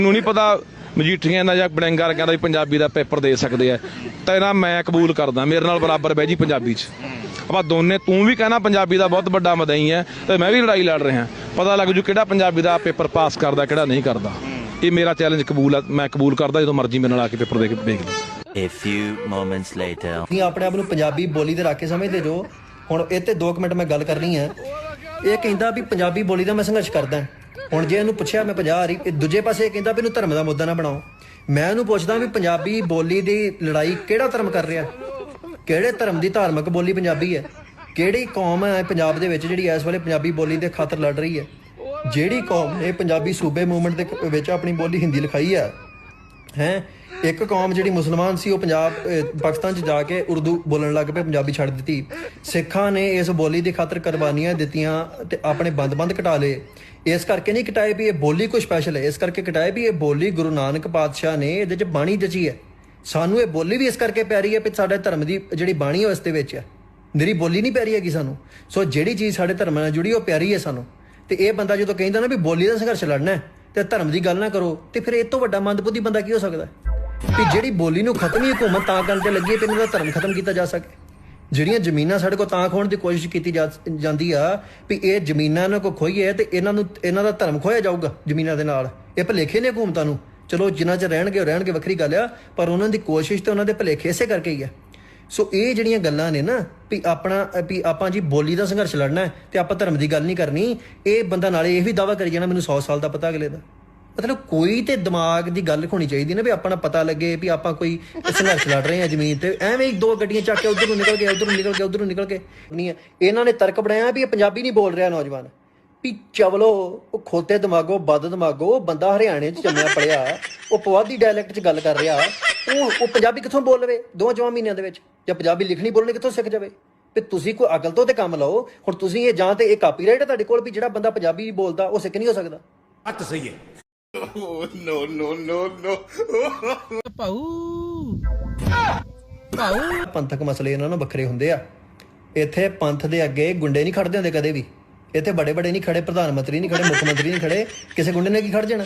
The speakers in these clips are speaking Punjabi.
ਮੈਨੂੰ ਨਹੀਂ ਪਤਾ ਮਜੀਠੀਆਂ ਦਾ ਜਾਂ ਬੜਿੰਗਾ ਵਰਗਿਆਂ ਦਾ ਵੀ ਪੰਜਾਬੀ ਦਾ ਪੇਪਰ ਦੇ ਸਕਦੇ ਆ। ਤਾਂ ਇਹਨਾਂ ਮੈਂ ਕਬੂਲ ਕਰਦਾ ਮੇਰੇ ਨਾਲ ਬਰਾਬਰ ਬਹਿ ਜੀ ਪੰਜਾਬੀ 'ਚ। ਆਪਾਂ ਦੋਨੇ ਤੂੰ ਵੀ ਕਹਿਣਾ ਪੰਜਾਬੀ ਦਾ ਬਹੁਤ ਵੱਡਾ ਮਦਈ ਹੈ ਤੇ ਮੈਂ ਵੀ ਲੜਾਈ ਲੜ ਰਿਹਾ। ਪਤਾ ਲੱਗ ਜੂ ਕਿਹੜਾ ਪੰਜਾਬੀ ਦਾ ਪੇਪਰ ਪਾਸ ਕਰਦਾ ਕਿਹੜਾ ਨਹੀਂ ਕਰਦਾ। ਇਹ ਮੇਰਾ ਚੈਲੰਜ ਕਬੂਲ ਆ ਮੈਂ ਕਬੂਲ ਕਰਦਾ ਜਦੋਂ ਮਰਜ਼ੀ ਮੇਰੇ ਨਾਲ ਆ ਕੇ ਪੇਪਰ ਦੇ ਕੇ ਦੇਖ ਲਈ A few moments later. ਤੁਸੀਂ ਆਪਣੇ ਆਪ ਨੂੰ ਪੰਜਾਬੀ ਬੋਲੀ ਦੇ ਰਾਕੇ ਸਮਝਦੇ ਜੋ। ਹੁਣ ਇਹ ਤੇ 2 ਮਿੰਟ ਮੈਂ ਗੱਲ ਕਰਨੀ ਹੈ। ਇਹ ਕਹਿੰਦਾ ਵੀ ਪੰਜਾਬੀ ਬੋਲੀ ਦਾ ਮੈਂ ਸੰਘਰਸ਼ ਕਰਦਾ ਹੁਣ ਜੇ ਇਹਨੂੰ ਪੁੱਛਿਆ ਮੈਂ 50 ਵਾਰੀ, ਇਹ ਦੂਜੇ ਪਾਸੇ ਇਹ ਕਹਿੰਦਾ ਵੀ ਇਹਨੂੰ ਧਰਮ ਦਾ ਮੁੱਦਾ ਨਾ ਬਣਾਓ। ਮੈਂ ਇਹਨੂੰ ਪੁੱਛਦਾ ਵੀ ਪੰਜਾਬੀ ਬੋਲੀ ਦੀ ਲੜਾਈ ਕਿਹੜਾ ਧਰਮ ਕਰ ਰਿਹਾ? ਕਿਹੜੇ ਧਰਮ ਦੀ ਧਾਰਮਿਕ ਬੋਲੀ ਪੰਜਾਬੀ ਹੈ? ਕਿਹੜੀ ਕੌਮ ਹੈ ਪੰਜਾਬ ਦੇ ਵਿੱਚ ਜਿਹੜੀ ਇਸ ਵੇਲੇ ਪੰਜਾਬੀ ਬੋਲੀ ਦੇ ਖਾਤਰ ਲੜ ਰਹੀ ਹੈ? ਜਿਹੜੀ ਕੌਮ ਨੇ ਪੰਜਾਬੀ ਸੂਬੇ ਮੂਵਮੈਂਟ ਦੇ ਵਿੱਚ ਆਪਣੀ ਬੋਲੀ ਹਿੰਦੀ ਲਿਖਾਈ ਹੈ ਹੈ? ਇੱਕ ਕੌਮ ਜਿਹੜੀ ਮੁਸਲਮਾਨ ਸੀ, ਉਹ ਪੰਜਾਬ ਪਾਕਿਸਤਾਨ 'ਚ ਜਾ ਕੇ ਉਰਦੂ ਬੋਲਣ ਲੱਗ ਪਏ, ਪੰਜਾਬੀ ਛੱਡ ਦਿੱਤੀ। ਸਿੱਖਾਂ ਨੇ ਇਸ ਬੋਲੀ ਦੀ ਖਾਤਰ ਕੁਰਬਾਨੀਆਂ ਦਿੱਤੀਆਂ ਤੇ ਆਪਣੇ ਬੰਦ-ਬੰਦ ਘਟਾ ਲਏ। ਇਸ ਕਰਕੇ ਨਹੀਂ ਕਟਾਏ ਵੀ ਇਹ ਬੋਲੀ ਕੋਈ ਸਪੈਸ਼ਲ ਹੈ, ਇਸ ਕਰਕੇ ਕਟਾਏ ਵੀ ਇਹ ਬੋਲੀ ਗੁਰੂ ਨਾਨਕ ਪਾਤਸ਼ਾਹ ਨੇ ਇਹਦੇ 'ਚ ਬਾਣੀ ਜਚੀ ਹੈ। ਸਾਨੂੰ ਇਹ ਬੋਲੀ ਵੀ ਇਸ ਕਰਕੇ ਪਿਆਰੀ ਹੈ ਵੀ ਸਾਡੇ ਧਰਮ ਦੀ ਜਿਹੜੀ ਬਾਣੀ ਹੈ ਉਸ ਦੇ ਵਿੱਚ ਹੈ। ਮੇਰੀ ਬੋਲੀ ਨਹੀਂ ਪਿਆਰੀ ਹੈਗੀ ਸਾਨੂੰ। ਸੋ ਜਿਹੜੀ ਚੀਜ਼ ਸਾਡੇ ਧਰਮ ਨਾਲ ਜੁੜੀ, ਉਹ ਪਿਆਰੀ ਹੈ ਸਾਨੂੰ। ਤੇ ਇਹ ਬੰਦਾ ਜਦੋਂ ਕਹਿੰਦਾ ਨਾ ਵੀ ਬੋਲੀ ਦਾ ਸੰਘਰਸ਼ ਲੜਨਾ ਹੈ, ਤੇ ਧਰਮ ਦੀ ਗੱਲ ਨਾ ਕਰੋ, ਤੇ ਫਿਰ ਇਹ ਤੋਂ ਵੱਡਾ ਮੰਦਬੁੱਧੀ ਬੰਦਾ ਕੀ ਹੋ ਸਕਦਾ ਹੈ? ਵੀ ਜਿਹੜੀ ਬੋਲੀ ਨੂੰ ਖਤਮ ਹੀ ਹਕੂਮਤ ਤਾਂ ਕਰਨ ਤੇ ਲੱਗੀ ਹੈ ਵੀ ਇਹਨਾਂ ਦਾ ਧਰਮ ਖਤਮ ਕੀਤਾ ਜਾ ਸਕੇ। ਜਿਹੜੀਆਂ ਜ਼ਮੀਨਾਂ ਸਾਡੇ ਕੋਲ ਤਾਂ ਖੋਣ ਦੀ ਕੋਸ਼ਿਸ਼ ਕੀਤੀ ਜਾ- ਜਾਂਦੀ ਆ, ਵੀ ਇਹ ਜ਼ਮੀਨਾਂ ਇਹਨਾਂ ਕੋ ਖੋਈਏ ਤੇ ਇਹਨਾਂ ਨੂੰ, ਇਹਨਾਂ ਦਾ ਧਰਮ ਖੋਇਆ ਜਾਊਗਾ ਜ਼ਮੀਨਾਂ ਦੇ ਨਾਲ। ਇਹ ਭਲੇਖੇ ਨੇ ਹਕੂਮਤਾਂ ਨੂੰ। ਚਲੋ, ਜਿੰਨਾ ਚ ਰਹਿਣਗੇ, ਉਹ ਰਹਿਣਗੇ, ਵੱਖਰੀ ਗੱਲ ਆ, ਪਰ ਉਹਨਾਂ ਦੀ ਕੋਸ਼ਿਸ਼ ਤੇ ਉਹਨਾਂ ਦੇ ਭਲੇਖੇ ਇਸੇ ਕਰਕੇ ਹੀ ਆ। ਸੋ ਇਹ ਜਿਹੜੀਆਂ ਗੱਲਾਂ ਨੇ ਨਾ, ਵੀ ਆਪਣਾ, ਵੀ ਆਪਾਂ ਜੀ ਬੋਲੀ ਦਾ ਸੰਘਰਸ਼ ਲੜਨਾ ਹੈ ਤੇ ਆਪਾਂ ਧਰਮ ਦੀ ਗੱਲ ਨਹੀਂ ਕਰਨੀ, ਇਹ ਬੰਦਾ ਨਾਲੇ ਇਹ ਵੀ ਦਾਵਾ ਕਰੀ ਜਾਣਾ, ਮੈਨੂੰ 100 ਸਾਲ ਦਾ ਪਤਾ ਅਗਲੇ ਦਾ। ਮਤਲਬ ਕੋਈ ਤੇ ਦਿਮਾਗ ਦੀ ਗੱਲ ਹੋਣੀ ਚਾਹੀਦੀ ਨਾ ਵੀ ਆਪਣਾ ਪਤਾ ਲੱਗੇ ਵੀ ਆਪਾਂ ਕੋਈ ਸੰਘਰਸ਼ ਲੜ ਰਹੇ ਹਾਂ ਜ਼ਮੀਨ ਤੇ। ਐਵੇਂ ਇੱਕ ਦੋ ਗੱਡੀਆਂ ਚੱਕ ਕੇ ਉਧਰ ਨੂੰ ਨਿਕਲ ਗਏ, ਉਧਰ ਨੂੰ ਨਿਕਲ ਗਏ, ਉਧਰ ਨੂੰ ਨਿਕਲ ਗਏ। ਨਹੀਂ ਇਹਨਾਂ ਨੇ ਤਰਕ ਬਣਾਇਆ ਵੀ ਇਹ ਪੰਜਾਬੀ ਨਹੀਂ ਬੋਲ ਰਿਹਾ ਨੌਜਵਾਨ। ਵੀ ਚਵਲੋ, ਉਹ ਖੋਤੇ ਦਿਮਾਗੋ ਬਦ ਦਿਮਾਗੋ ਬੰਦਾ ਹਰਿਆਣੇ 'ਚ ਜੰਮਿਆ ਪੜਿਆ, ਉਹ ਪੁਆਧੀ ਡਾਇਲੈਕਟ 'ਚ ਗੱਲ ਕਰ ਰਿਹਾ, ਉਹ ਉਹ ਪੰਜਾਬੀ ਕਿੱਥੋਂ ਬੋਲ ਲਵੇ? ਦੋ ਜਵਾਂ ਮਹੀਨਿਆਂ ਦੇ ਵਿੱਚ। ਜਾਂ ਪੰਜਾਬੀ ਲਿਖਣੀ ਬੋਲਣੀ ਕਿੱਥੋਂ ਸਿੱਖ ਜਾਵੇ? ਵੀ ਤੁਸੀਂ ਕੋਈ ਅਕਲ ਤੋਂ ਤੇ ਕੰਮ ਲਓ, ਹੁਣ ਤੁਸੀਂ ਇਹ ਜਾਂ ਤੇ ਇਹ ਕਾਪੀਰਾਈਟ ਹੈ ਤੁਹਾਡੇ ਕੋਲ ਵੀ ਜਿਹੜਾ ਬੰਦਾ ਪੰਜਾਬੀ ਬੋਲਦਾ, ਉਹ ਸਿੱਖ ਨਹੀਂ ਹੋ ਸਕਦਾ। ਹੱਥ ਸਹੀ ਹੈ। ਪੰਥਕ ਮਸਲੇ ਇਹਨਾਂ ਨੂੰ ਵੱਖਰੇ ਹੁੰਦੇ ਆ। ਇੱਥੇ ਪੰਥ ਦੇ ਅੱਗੇ ਗੁੰਡੇ ਨਹੀਂ ਖੜਦੇ ਹੁੰਦੇ ਕਦੇ ਵੀ। ਇੱਥੇ ਬੜੇ ਬੜੇ ਨਹੀਂ ਖੜੇ ਪ੍ਰਧਾਨ ਮੰਤਰੀ ਨਹੀਂ ਖੜੇ ਮੁੱਖ ਮੰਤਰੀ ਨਹੀਂ ਖੜੇ ਕਿਸੇ ਗੁੰਡੇ ਨੇ ਕੀ ਖੜ ਜਾਣਾ?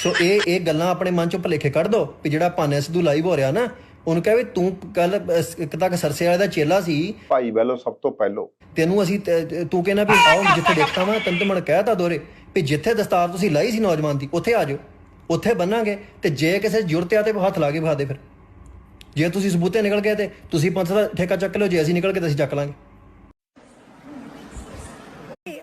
ਸੋ ਇਹ ਇਹ ਗੱਲਾਂ ਆਪਣੇ ਮਨ ਚੋਂ ਭੁਲੇਖੇ ਕੱਢ ਦੋ ਵੀ ਜਿਹੜਾ ਭਾਨੇ ਸਿੱਧੂ ਲਾਈਵ ਹੋ ਰਿਹਾ ਨਾ ਉਹਨੂੰ ਕਹੇ ਵੀ ਤੂੰ ਕੱਲ ਇੱਕ ਤੱਕ ਸਰਸੇ ਵਾਲੇ ਦਾ ਚੇਲਾ ਸੀ। ਭਾਈ ਵੱਲੋਂ ਸਭ ਤੋਂ ਪਹਿਲੋਂ। ਤੈਨੂੰ ਅਸੀਂ ਤੇ- ਤੂੰ ਕਹਿੰਦਾ ਵੀ ਆਓ ਜਿੱਥੇ ਦੇਖਤਾ ਵਾਂ ਤੈਨੂੰ ਤਾਂ ਮਣ ਕਹਿਤਾ ਦੋਰੇ। ਵੀ ਜਿੱਥੇ ਦਸਤਾਰ ਤੁਸੀਂ ਲਾਈ ਸੀ ਨੌਜਵਾਨ ਦੀ, ਉੱਥੇ ਆ ਜਾਓ। ਉੱਥੇ ਬੰਨਾਂਗੇ ਤੇ ਜੇ ਕਿਸੇ ਜੁਰਤ ਆ ਤੇ ਹੱਥ ਲਾ ਕੇ ਵਿਖਾ ਦੇ ਫਿਰ। ਜੇ ਤੁਸੀਂ ਸਬੂਤੇ ਨਿਕਲ ਗਏ ਤੇ ਤੁਸੀਂ ਪੰਥ ਦਾ ਠੇਕਾ ਚੱਕ ਲਿਓ, ਜੇ ਅਸੀਂ ਨਿਕਲ ਗਏ ਤਾਂ ਅਸੀਂ ਚੱਕ ਲਾਂਗੇ।